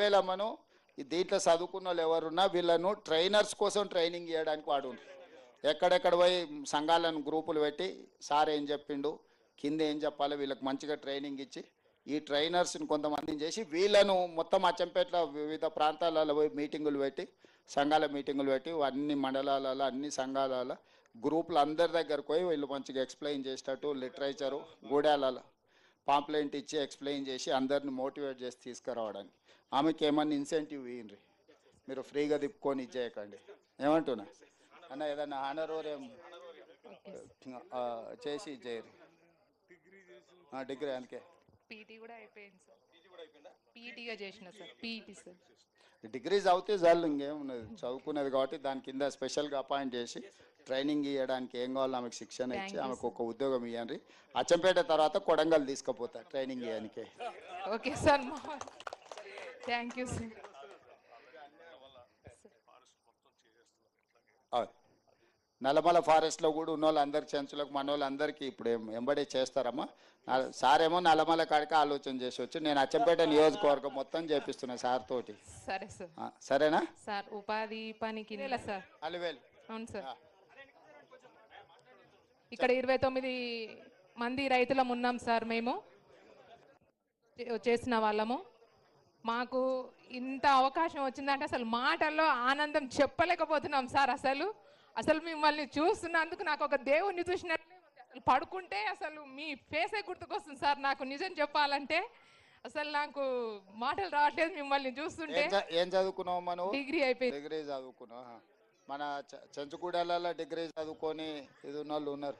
వేలమ్మను దీంట్లో చదువుకున్న వాళ్ళు ఎవరున్నా వీళ్ళను ట్రైనర్స్ కోసం ట్రైనింగ్ చేయడానికి వాడు ఎక్కడెక్కడ పోయి సంఘాలను గ్రూపులు పెట్టి సార్ ఏం చెప్పిండు? కింద ఏం చెప్పాలో? వీళ్ళకి మంచిగా ట్రైనింగ్ ఇచ్చి. ఈ ట్రైనర్స్ని కొంతమందిని చేసి వీళ్ళను మొత్తం అచ్చంపేట వివిధ ప్రాంతాలలో పోయి మీటింగులు పెట్టి సంఘాల మీటింగులు పెట్టి అన్ని మండలాలలో అన్ని సంఘాలలో గ్రూపులు అందరి దగ్గరకు పోయి వీళ్ళు మంచిగా ఎక్స్ప్లెయిన్ చేసేటట్టు లిటరేచరు గూడాలలో పాంప్లెంట్ ఇచ్చి ఎక్స్ప్లెయిన్ చేసి అందరిని మోటివేట్ చేసి తీసుకురావడానికి. ఆమెకి ఏమన్నా ఇన్సెంటివ్ ఇయ్యండి. మీరు ఫ్రీగా తిప్పుకొని ఇచ్చేయకండి. ఏమంటున్నా? అన్న ఏదన్నా ఆనరోరియం ఆ, చేసి ఇచ్చేయరు డిగ్రీ అందుకే. పీటీ కూడా అయిపోయింది సార్. పీటీగా చేసిన సార్. PT sir. డిగ్రీ చదివితే చాలు ఇంకేమున్నది? చదువుకునేది కాబట్టి దాని కింద స్పెషల్గా అపాయింట్ చేసి ట్రైనింగ్ ఇవ్వడానికి ఏం కావాలో ఆమెకు శిక్షణ ఇచ్చి ఆమెకు ఒక ఉద్యోగం ఇవ్వండి అచ్చంపేట తర్వాత కొడంగల్ తీసుకుపోతా ట్రైనింగ్ ఇవ్వడానికి okay sir thank you sir Nallamala ఫారెస్ట్లో కూడా ఉన్న వాళ్ళందరి చెంచులకు మన వాళ్ళందరికీ ఇప్పుడు ఏం ఎంబడే చేస్తారమ్మా. ఏమో నల్లమల కాడికి ఆలోచన చేసి వచ్చి నేను అచ్చంపేట నియోజకవర్గం మొత్తం చేపిస్తున్నా సార్ తోటి. సరే సార్. సరేనా? సార్ ఉపాధి పనికి సార్? అలివేలు. అవును సార్. ఇక్కడ ఇరవై తొమ్మిది మంది రైతులం ఉన్నాం సార్ మేము. చేసిన వాళ్ళము. మాకు ఇంత అవకాశం వచ్చిందంటే అసలు మాటల్లో ఆనందం చెప్పలేకపోతున్నాం సార్ అసలు. అసలు మిమ్మల్ని చూస్తున్నందుకు నాకు ఒక దేవుణ్ణి చూసినట్లే. అసలు పడుకుంటే అసలు మీ ఫేసే గుర్తుకొస్తుంది సార్ నాకు నిజం చెప్పాలంటే. అసలు నాకు మాటలు రావట్లేదు మిమ్మల్ని చూస్తుంటే. ఏం చదువుకున్నావు మనం డిగ్రీ అయిపోయింది. డిగ్రీ చదువుకున్నావు. మన చెంచుకూడలలో డిగ్రీ చదువుకొని ఇది ఉన్న వాళ్ళు ఉన్నారు.